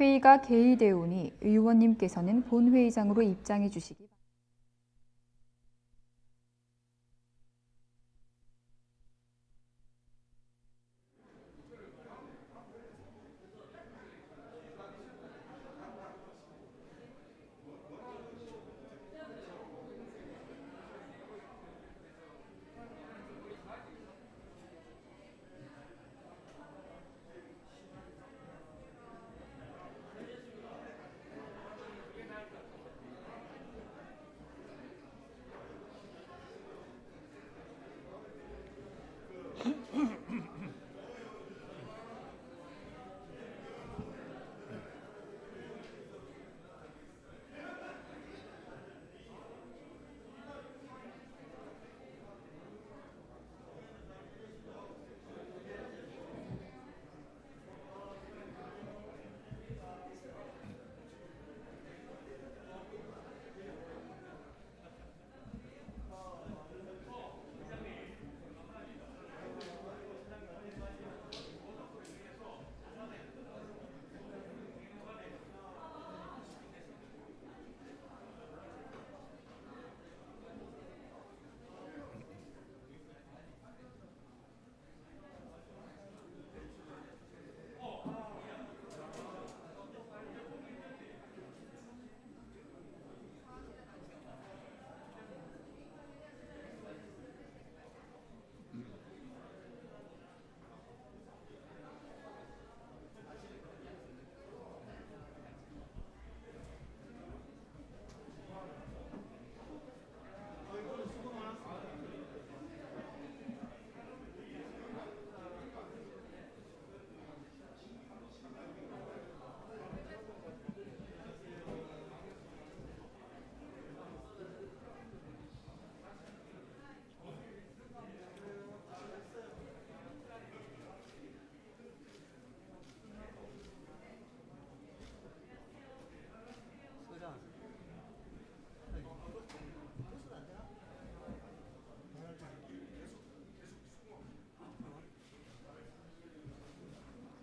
회의가 개의되오니 의원님께서는 본회의장으로 입장해 주시기 바랍니다.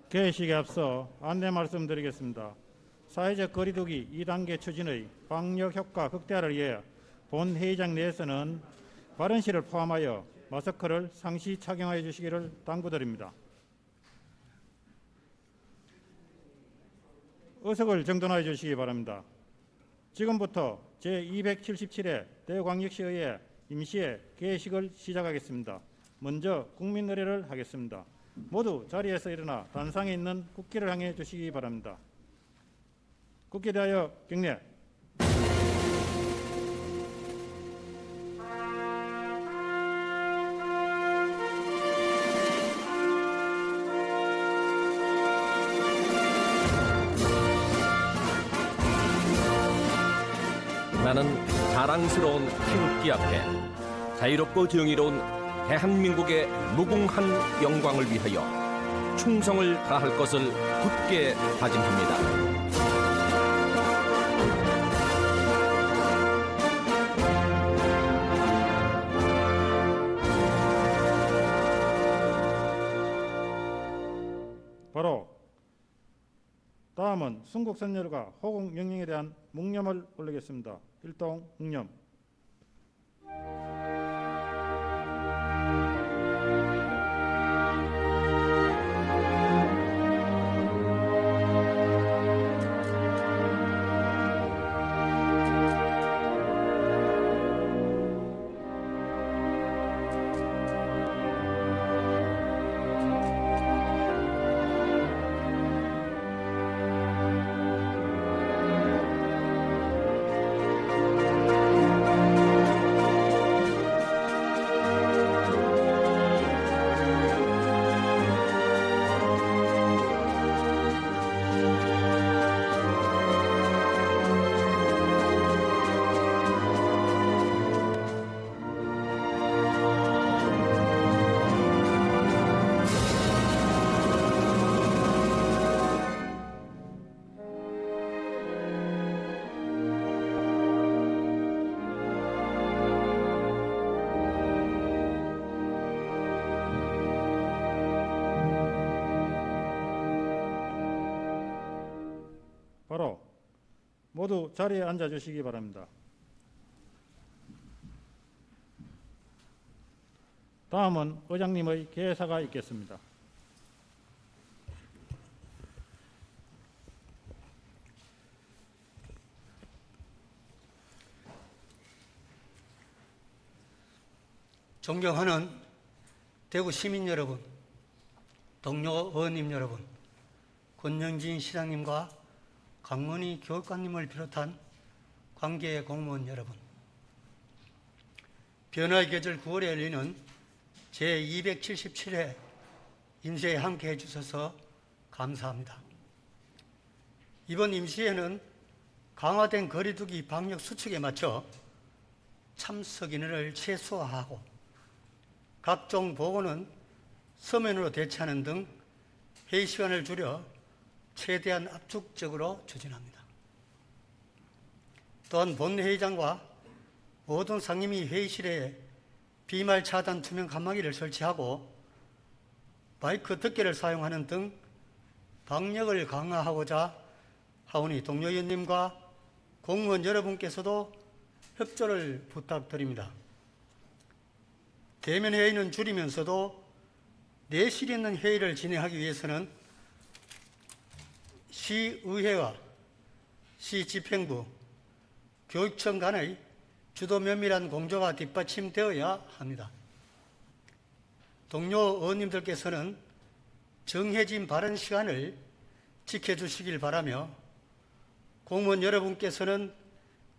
개시에 앞서 안내 말씀드리겠습니다. 사회적 거리두기 2단계 추진의 방역 효과 극대화를 위해 본 회의장 내에서는 발언실을 포함하여 마스크를 상시 착용하여 주시기를 당부드립니다. 의석을 정돈하여 주시기 바랍니다. 지금부터 제277회 대광역시의회 임시회 개식을 시작하겠습니다. 먼저 국민 의례를 하겠습니다. 모두 자리에서 일어나 단상에 있는 국기를 향해 주시기 바랍니다. 국기에 대하여 경례. 나는 자랑스러운 태극기 앞에 자유롭고 정의로운 대한민국의 무궁한 영광을 위하여 충성을 다할 것을 굳게 다짐합니다. 바로 다음은 순국 선열과 호국 영령에 대한 묵념을 올리겠습니다. 일동 묵념. 모두 자리에 앉아 주시기 바랍니다. 다음은 의장님의 개사가 있겠습니다. 존경하는 대구 시민 여러분, 동료 의원님 여러분, 권영진 시장님과 강문희 교육관님을 비롯한 관계 공무원 여러분, 변화의 계절 9월에 열리는 제277회 임시회에 함께 해주셔서 감사합니다. 이번 임시회는 강화된 거리두기 방역 수칙에 맞춰 참석 인원을 최소화하고 각종 보고는 서면으로 대체하는 등 회의 시간을 줄여 최대한 압축적으로 추진합니다. 또한 본회의장과 모든 상임위 회의실에 비말 차단 투명 칸막이를 설치하고 마이크 덮개를 사용하는 등 방역을 강화하고자 하오니 동료 의원님과 공무원 여러분께서도 협조를 부탁드립니다. 대면 회의는 줄이면서도 내실 있는 회의를 진행하기 위해서는 시의회와 시집행부, 교육청 간의 주도 면밀한 공조가 뒷받침되어야 합니다. 동료 의원님들께서는 정해진 발언 시간을 지켜주시길 바라며 공무원 여러분께서는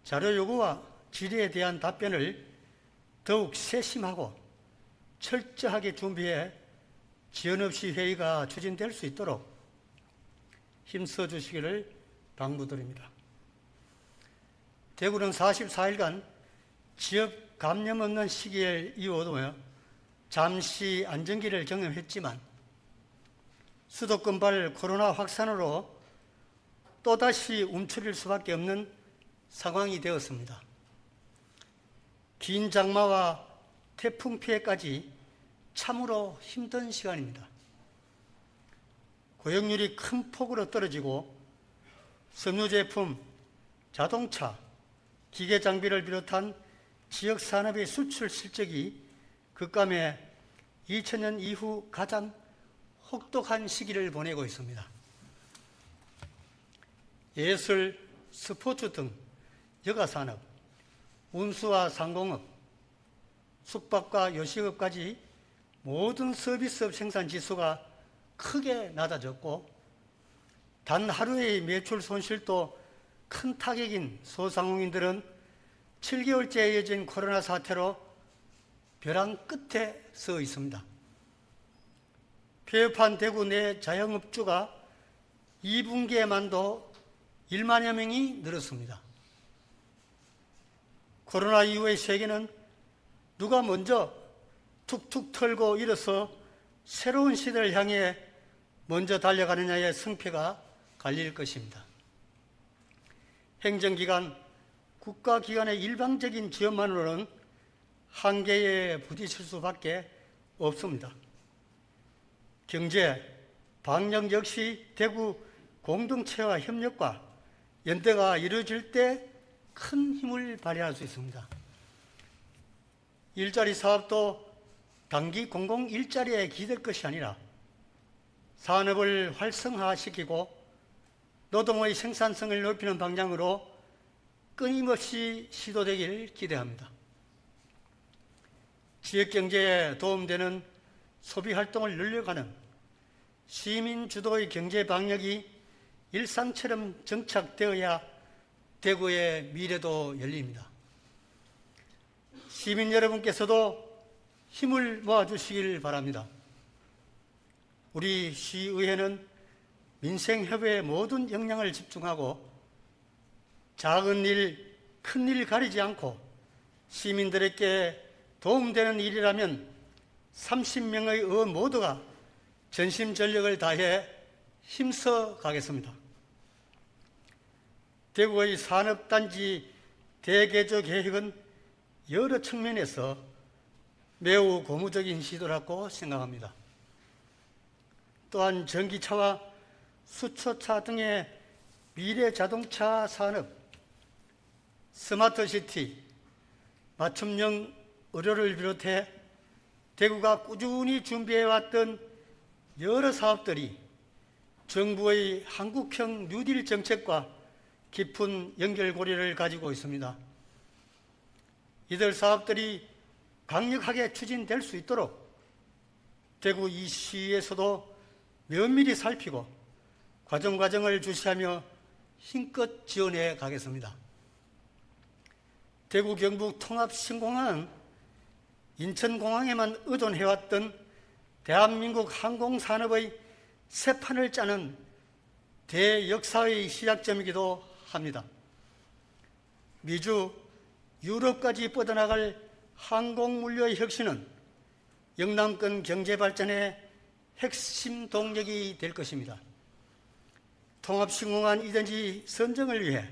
자료 요구와 질의에 대한 답변을 더욱 세심하고 철저하게 준비해 지연 없이 회의가 추진될 수 있도록 힘써 주시기를 당부드립니다. 대구는 44일간 지역 감염 없는 시기를 이어오며 잠시 안정기를 경험했지만 수도권발 코로나 확산으로 또다시 움츠릴 수밖에 없는 상황이 되었습니다. 긴 장마와 태풍 피해까지 참으로 힘든 시간입니다. 고용률이 큰 폭으로 떨어지고 섬유 제품, 자동차, 기계 장비를 비롯한 지역 산업의 수출 실적이 급감해 2000년 이후 가장 혹독한 시기를 보내고 있습니다. 예술, 스포츠 등 여가 산업, 운수와 상공업, 숙박과 요식업까지 모든 서비스업 생산 지수가 크게 낮아졌고 단 하루의 매출 손실도 큰 타격인 소상공인들은 7개월째 이어진 코로나 사태로 벼랑 끝에 서 있습니다. 폐업한 대구 내 자영업주가 2분기에만도 1만여 명이 늘었습니다. 코로나 이후의 세계는 누가 먼저 툭툭 털고 일어서 새로운 시대를 향해 먼저 달려가느냐의 승패가 갈릴 것입니다. 행정기관, 국가기관의 일방적인 지원만으로는 한계에 부딪힐 수밖에 없습니다. 경제, 방역 역시 대구 공동체와 협력과 연대가 이루어질 때 큰 힘을 발휘할 수 있습니다. 일자리 사업도 단기 공공 일자리에 기댈 것이 아니라 산업을 활성화시키고 노동의 생산성을 높이는 방향으로 끊임없이 시도되길 기대합니다. 지역 경제에 도움되는 소비 활동을 늘려가는 시민 주도의 경제 방역이 일상처럼 정착되어야 대구의 미래도 열립니다. 시민 여러분께서도 힘을 모아주시길 바랍니다. 우리 시의회는 민생협의에 모든 역량을 집중하고 작은 일, 큰 일 가리지 않고 시민들에게 도움되는 일이라면 30명의 의원 모두가 전심 전력을 다해 힘써 가겠습니다. 대구의 산업단지 대개조 계획은 여러 측면에서 매우 고무적인 시도라고 생각합니다. 또한 전기차와 수소차 등의 미래 자동차 산업, 스마트 시티, 맞춤형 의료를 비롯해 대구가 꾸준히 준비해왔던 여러 사업들이 정부의 한국형 뉴딜 정책과 깊은 연결고리를 가지고 있습니다. 이들 사업들이 강력하게 추진될 수 있도록 대구 이 시에서도 면밀히 살피고 과정 과정을 주시하며 힘껏 지원해 가겠습니다. 대구 경북 통합 신공항은 인천공항에만 의존해왔던 대한민국 항공산업의 새 판을 짜는 대역사의 시작점이기도 합니다. 미주, 유럽까지 뻗어나갈 항공물류의 혁신은 영남권 경제 발전의 핵심 동력이 될 것입니다. 통합신공항 이전지 선정을 위해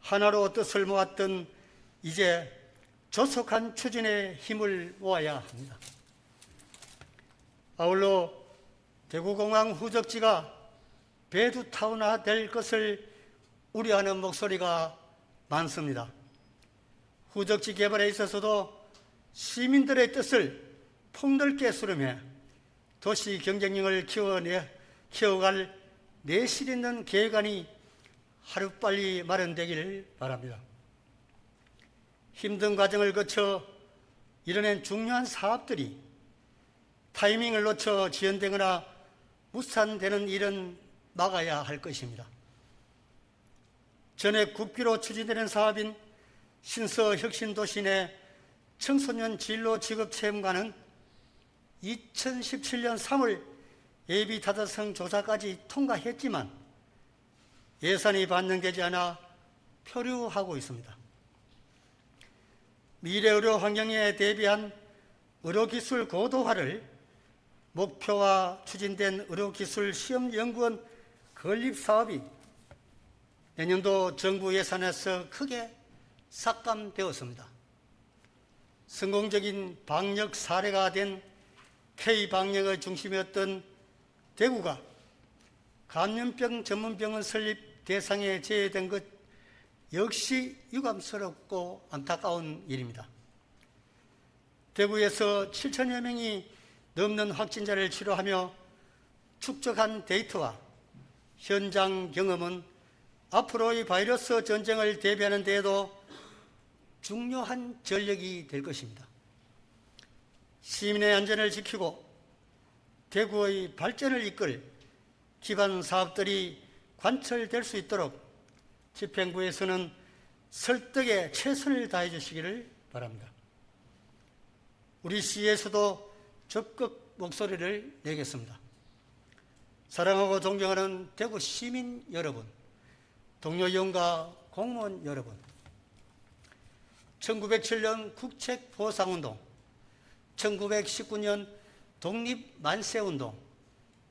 하나로 뜻을 모았던 이제 조속한 추진에 힘을 모아야 합니다. 아울러 대구공항 후적지가 배두타운화 될 것을 우려하는 목소리가 많습니다. 후적지 개발에 있어서도 시민들의 뜻을 폭넓게 수렴해 도시 경쟁력을 키워내, 키워갈 내실 있는 계획안이 하루빨리 마련되기를 바랍니다. 힘든 과정을 거쳐 이뤄낸 중요한 사업들이 타이밍을 놓쳐 지연되거나 무산되는 일은 막아야 할 것입니다. 전액 국비로 추진되는 사업인 신서 혁신도시 내 청소년 진로 직업 체험관은 2017년 3월 예비 타다성 조사까지 통과했지만 예산이 반영되지 않아 표류하고 있습니다. 미래 의료 환경에 대비한 의료기술 고도화를 목표와 추진된 의료기술 시험연구원 건립 사업이 내년도 정부 예산에서 크게 삭감되었습니다. 성공적인 방역 사례가 된 K방역의 중심이었던 대구가 감염병 전문병원 설립 대상에 제외된 것 역시 유감스럽고 안타까운 일입니다. 대구에서 7천여 명이 넘는 확진자를 치료하며 축적한 데이터와 현장 경험은 앞으로의 바이러스 전쟁을 대비하는 데에도 중요한 전력이 될 것입니다. 시민의 안전을 지키고 대구의 발전을 이끌 기반 사업들이 관철될 수 있도록 집행부에서는 설득에 최선을 다해 주시기를 바랍니다. 우리 시에서도 적극 목소리를 내겠습니다. 사랑하고 존경하는 대구 시민 여러분, 동료 의원과 공무원 여러분, 1907년 국책보상운동, 1919년 독립 만세 운동,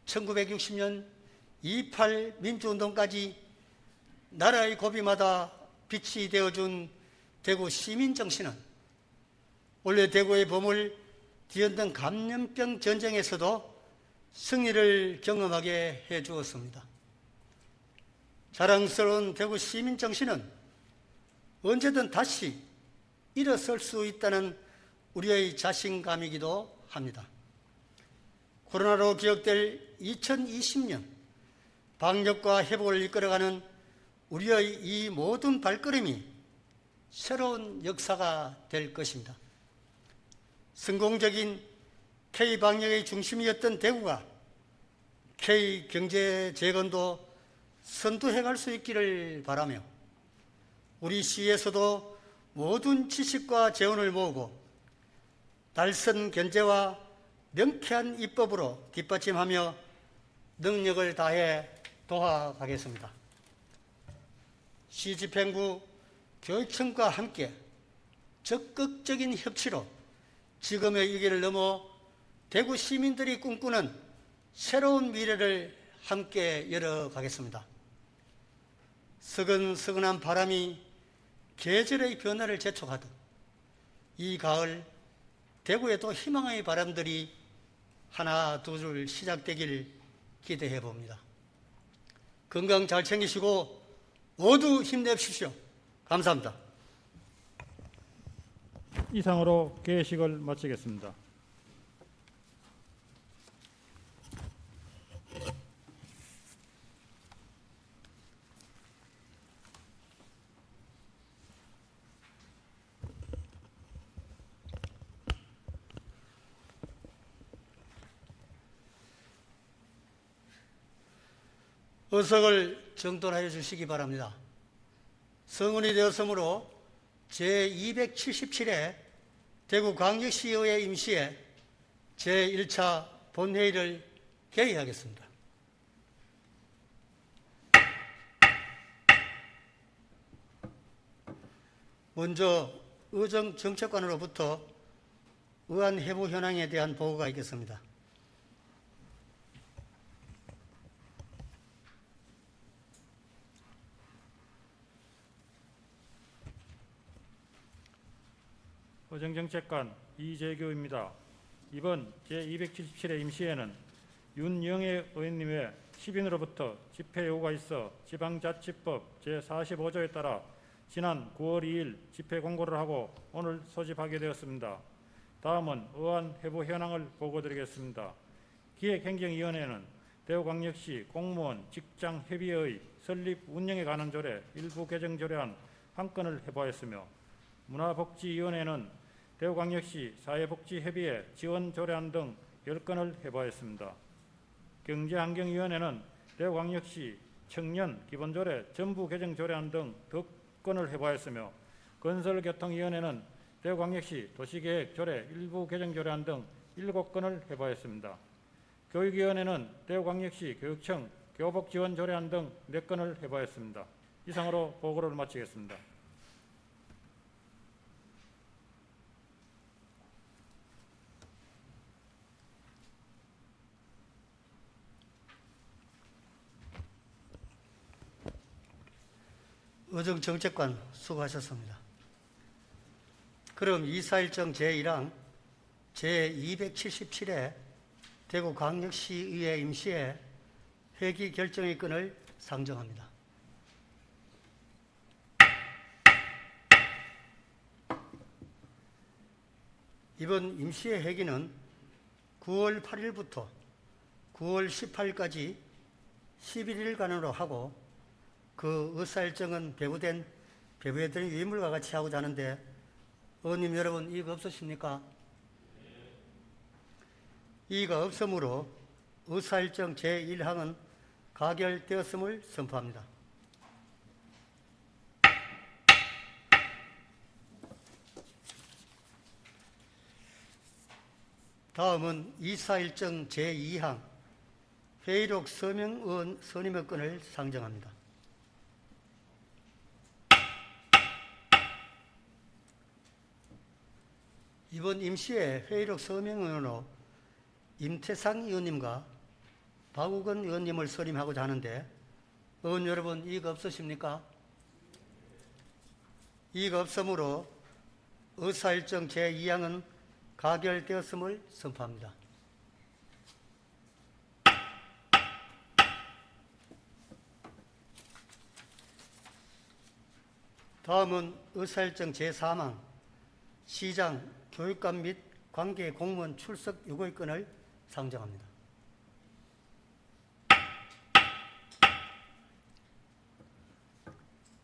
1960년 28 민주운동까지 나라의 고비마다 빛이 되어준 대구 시민 정신은 원래 대구의 범을 뒤흔든 감염병 전쟁에서도 승리를 경험하게 해 주었습니다. 자랑스러운 대구 시민 정신은 언제든 다시 일어설 수 있다는 우리의 자신감이기도 합니다. 코로나로 기억될 2020년 방역과 회복을 이끌어가는 우리의 이 모든 발걸음이 새로운 역사가 될 것입니다. 성공적인 K-방역의 중심이었던 대구가 K-경제 재건도 선두해 갈수 있기를 바라며 우리 시에서도 모든 지식과 재원을 모으고 날선 견제와 명쾌한 입법으로 뒷받침하며 능력을 다해 도와가겠습니다. 시집행구 교육청과 함께 적극적인 협치로 지금의 위기를 넘어 대구 시민들이 꿈꾸는 새로운 미래를 함께 열어가겠습니다. 서근서근한 바람이 계절의 변화를 재촉하듯 이 가을 대구에도 희망의 바람들이 하나 둘 시작되길 기대해 봅니다. 건강 잘 챙기시고 모두 힘내십시오. 감사합니다. 이상으로 개식을 마치겠습니다. 의석을 정돈하여 주시기 바랍니다. 성운이 되었으므로 제277회 대구 광역시의회 임시회 제1차 본회의를 개의하겠습니다. 먼저 의정 정책관으로부터 의안 해부 현황에 대한 보고가 있겠습니다. 의정정책관 이재규입니다. 이번 제277회 임시회는 윤영애 의원님의 10인으로부터 집회 요구가 있어 지방자치법 제45조에 따라 지난 9월 2일 집회 공고를 하고 오늘 소집하게 되었습니다. 다음은 의안 해부 현황을 보고드리겠습니다. 기획행정위원회는 대구광역시 공무원 직장협의회의 설립 운영에 관한 조례 일부 개정 조례안 한 건을 해부하였으며 문화복지위원회는 대구광역시 사회복지협의회 지원 조례안 등 10건을 해부하였습니다. 경제환경위원회는 대구광역시 청년 기본조례 전부 개정 조례안 등 2건을 해부하였으며 건설교통위원회는 대구광역시 도시계획 조례 일부 개정 조례안 등 7건을 해부하였습니다. 교육위원회는 대구광역시 교육청 교복지원 조례안 등 4건을 해부하였습니다. 이상으로 보고를 마치겠습니다. 의정 정책관 수고하셨습니다. 그럼 이사일정 제1항 제277회 대구 광역시의회 임시회 회기 결정의 건을 상정합니다. 이번 임시회 회기는 9월 8일부터 9월 18일까지 11일간으로 하고 그 의사일정은 배부된 배부해드린 유인물과 같이 하고자 하는데 의원님 여러분 이익 없으십니까? 이익 없으므로 의사일정 제1항은 가결되었음을 선포합니다. 다음은 이사일정 제2항 회의록 서명 의원 선임의 건을 상정합니다. 이번 임시회 회의록 서명의원으로 임태상 의원님과 박우건 의원님을 선임하고자 하는데 의원 여러분 이익 없으십니까? 이익 없으므로 의사일정 제2항은 가결되었음을 선포합니다. 다음은 의사일정 제3항 시장, 교육감 및 관계 공무원 출석 요구의 건을 상정합니다.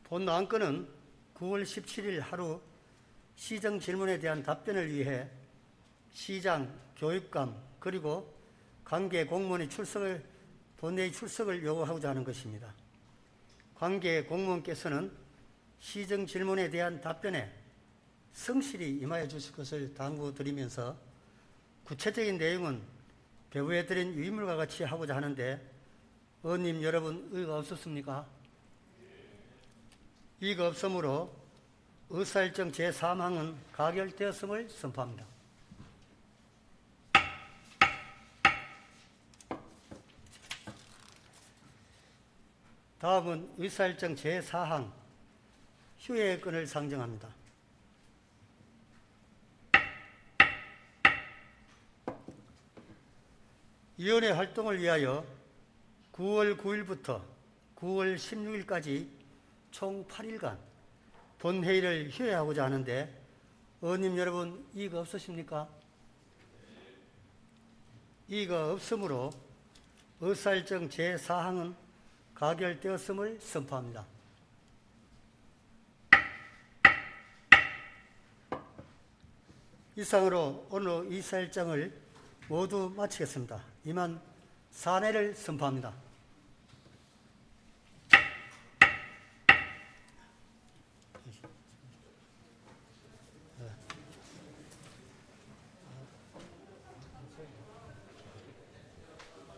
본 안건은 9월 17일 하루 시정 질문에 대한 답변을 위해 시장, 교육감 그리고 관계 공무원의 출석을 본회의 출석을 요구하고자 하는 것입니다. 관계 공무원께서는 시정 질문에 대한 답변에 성실히 임하여 주실 것을 당부드리면서 구체적인 내용은 배부해드린 유인물과 같이 하고자 하는데 의원님 여러분 의가 없었습니까? 이가 없으므로 의사일정 제3항은 가결되었음을 선포합니다. 다음은 의사일정 제4항 휴회의 건을 상정합니다. 위원회 활동을 위하여 9월 9일부터 9월 16일까지 총 8일간 본회의를 휴회하고자 하는데 의원님 여러분 이의가 없으십니까? 이의가 없으므로 의사일정 제4항은 가결되었음을 선포합니다. 이상으로 오늘 의사일정을 모두 마치겠습니다. 이만 사내를 선포합니다.